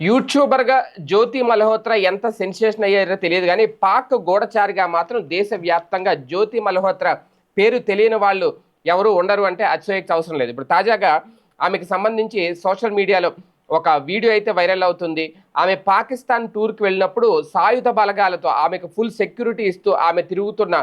యూట్యూబర్గా జ్యోతి మల్హోత్రా ఎంత సెన్సేషన్ అయ్యారో తెలియదు కానీ పాక్ గూఢచారిగా మాత్రం దేశవ్యాప్తంగా జ్యోతి మల్హోత్రా పేరు తెలియని వాళ్ళు ఎవరు ఉండరు అంటే అతిశయోక్తి అవసరం లేదు. ఇప్పుడు తాజాగా ఆమెకు సంబంధించి సోషల్ మీడియాలో ఒక వీడియో అయితే వైరల్ అవుతుంది. ఆమె పాకిస్తాన్ టూర్కి వెళ్ళినప్పుడు సాయుధ బలగాలతో ఆమెకు ఫుల్ సెక్యూరిటీ ఇస్తూ ఆమె తిరుగుతున్న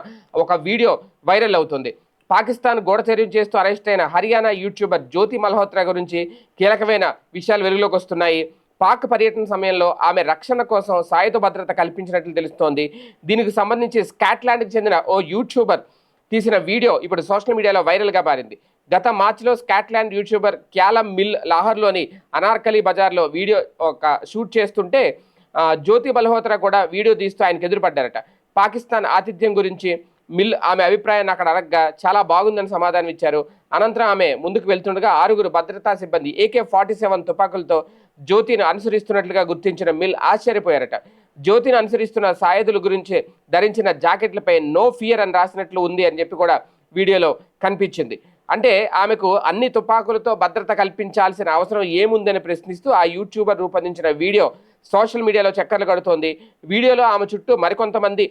ఒక వీడియో వైరల్ అవుతుంది. పాకిస్తాన్ గూఢచర్యం చేస్తూ అరెస్ట్ అయిన హర్యానా యూట్యూబర్ జ్యోతి మల్హోత్రా గురించి కీలకమైన విషయాలు వెలుగులోకి వస్తున్నాయి. పాక్ పర్యటన సమయంలో ఆమె రక్షణ కోసం సాయుధ భద్రత కల్పించినట్లు తెలుస్తోంది. దీనికి సంబంధించి స్కాట్లాండ్కి చెందిన ఓ యూట్యూబర్ తీసిన వీడియో ఇప్పుడు సోషల్ మీడియాలో వైరల్గా మారింది. గత మార్చిలో స్కాట్లాండ్ యూట్యూబర్ క్యాలమ్ మిల్ లాహోర్లోని అనార్కలి బజార్లో వీడియో ఒక షూట్ చేస్తుంటే జ్యోతి బల్హోత్రా కూడా వీడియో తీస్తూ ఆయనకు ఎదురుపడ్డారట. పాకిస్తాన్ ఆతిథ్యం గురించి మిల్ ఆమె అభిప్రాయాన్ని అక్కడ అడగగా చాలా బాగుందని సమాధానం ఇచ్చారు. అనంతరం ఆమె ముందుకు వెళ్తుండగా ఆరుగురు భద్రతా సిబ్బంది ఏకే ఫార్టీ సెవెన్ తుపాకులతో జ్యోతిని అనుసరిస్తున్నట్లుగా గుర్తించిన మిల్ ఆశ్చర్యపోయారట. జ్యోతిని అనుసరిస్తున్న సాయుధుల గురించి ధరించిన జాకెట్లపై నో ఫియర్ అని రాసినట్లు ఉంది అని చెప్పి కూడా వీడియోలో కనిపించింది. అంటే ఆమెకు అన్ని తుపాకులతో భద్రత కల్పించాల్సిన అవసరం ఏముందని ప్రశ్నిస్తూ ఆ యూట్యూబర్ రూపొందించిన వీడియో సోషల్ మీడియాలో చక్కర్లు కడుతోంది. వీడియోలో ఆమె చుట్టూ మరికొంతమంది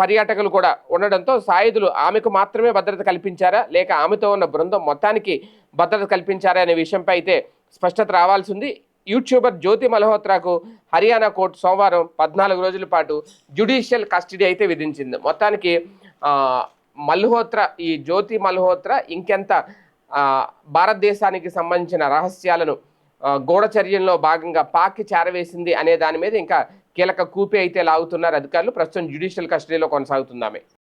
పర్యాటకులు కూడా ఉండడంతో సాయుధులు ఆమెకు మాత్రమే భద్రత కల్పించారా? లేక ఆమెతో ఉన్న బృందం మొత్తానికి భద్రత కల్పించారా అనే విషయంపై అయితే స్పష్టత రావాల్సి ఉంది యూట్యూబర్ జ్యోతి మల్హోత్రాకు హర్యానా కోర్టు సోమవారం పద్నాలుగు రోజుల పాటు జ్యుడిషియల్ కస్టడీ అయితే విధించింది. మొత్తానికి మల్హోత్రా ఈ జ్యోతి మల్హోత్రా ఇంకెంత భారతదేశానికి సంబంధించిన రహస్యాలను గూఢచర్యంలో భాగంగా పాక్కి చేరవేసింది అనే దాని మీద ఇంకా కీలక కూపి అయితే లాగుతున్నారు. అధికారులు ప్రస్తుతం జ్యుడిషియల్ కస్టడీలో కొనసాగుతుందామే